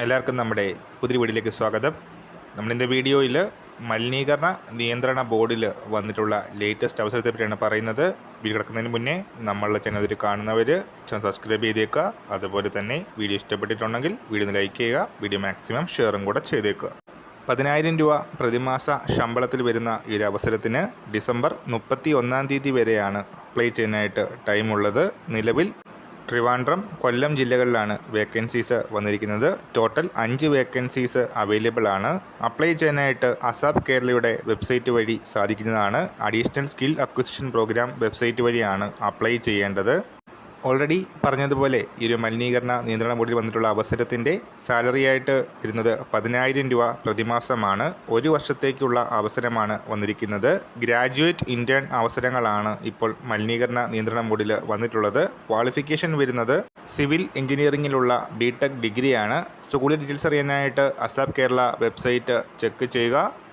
എല്ലാവർക്കും നമ്മുടെ പുതിയ വീഡിയോയിലേക്ക് സ്വാഗതം. നമ്മളിന്റെ വീഡിയോയിൽ മലിനീകരണ നിയന്ത്രണ ബോർഡിൽ വന്നിട്ടുള്ള ലേറ്റസ്റ്റ് അവസരത്തെ പറ്റിയാണ് പറയുന്നത്. വീഡിയോ കിടക്കുന്നതിന് മുന്നേ നമ്മളുടെ ചാനൽ ഇതിൽ കാണുന്നവർ ചാനൽ സബ്സ്ക്രൈബ് ചെയ്തേക്കുക. അതുപോലെ തന്നെ വീഡിയോ ഇഷ്ടപ്പെട്ടിട്ടുണ്ടെങ്കിൽ വീഡിയോ ലൈക്ക് ചെയ്യുക വീഡിയോ മാക്സിമം ഷെയറും കൂടെ ചെയ്തേക്കുക. പതിനായിരം രൂപ പ്രതിമാസ ശമ്പളത്തിൽ വരുന്ന ഈ ഒരു അവസരത്തിന് ഡിസംബർ മുപ്പത്തി ഒന്നാം തീയതി വരെയാണ് അപ്ലൈ ചെയ്യാനായിട്ട് ടൈമുള്ളത് നിലവിൽ ട്രിവാൻഡ്രം കൊല്ലം ജില്ലകളിലാണ് വേക്കൻസീസ് വന്നിരിക്കുന്നത്. ടോട്ടൽ അഞ്ച് വേക്കൻസീസ് അവൈലബിൾ ആണ്. അപ്ലൈ ചെയ്യാനായിട്ട് അസാബ് കേരളയുടെ വെബ്സൈറ്റ് വഴി സാധിക്കുന്നതാണ്. Additional skill acquisition program website വഴിയാണ് അപ്ലൈ ചെയ്യേണ്ടത്. ഓൾറെഡി പറഞ്ഞതുപോലെ ഈ ഒരു മലിനീകരണ നിയന്ത്രണ ബോർഡിൽ വന്നിട്ടുള്ള അവസരത്തിന്റെ സാലറി ആയിട്ട് വരുന്നത് പതിനായിരം രൂപ പ്രതിമാസമാണ്. ഒരു വർഷത്തേക്കുള്ള അവസരമാണ് വന്നിരിക്കുന്നത്. ഗ്രാജുവേറ്റ് ഇന്റേൺ അവസരങ്ങളാണ് ഇപ്പോൾ മലിനീകരണ നിയന്ത്രണ ബോർഡിൽ വന്നിട്ടുള്ളത്. ക്വാളിഫിക്കേഷൻ വരുന്നത് സിവിൽ എഞ്ചിനീയറിംഗിലുള്ള ബി ഡിഗ്രിയാണ്. സ്കൂളിൽ ഡീറ്റെയിൽസ് അറിയാനായിട്ട് അസാബ് കേരള വെബ്സൈറ്റ് ചെക്ക് ചെയ്യുക.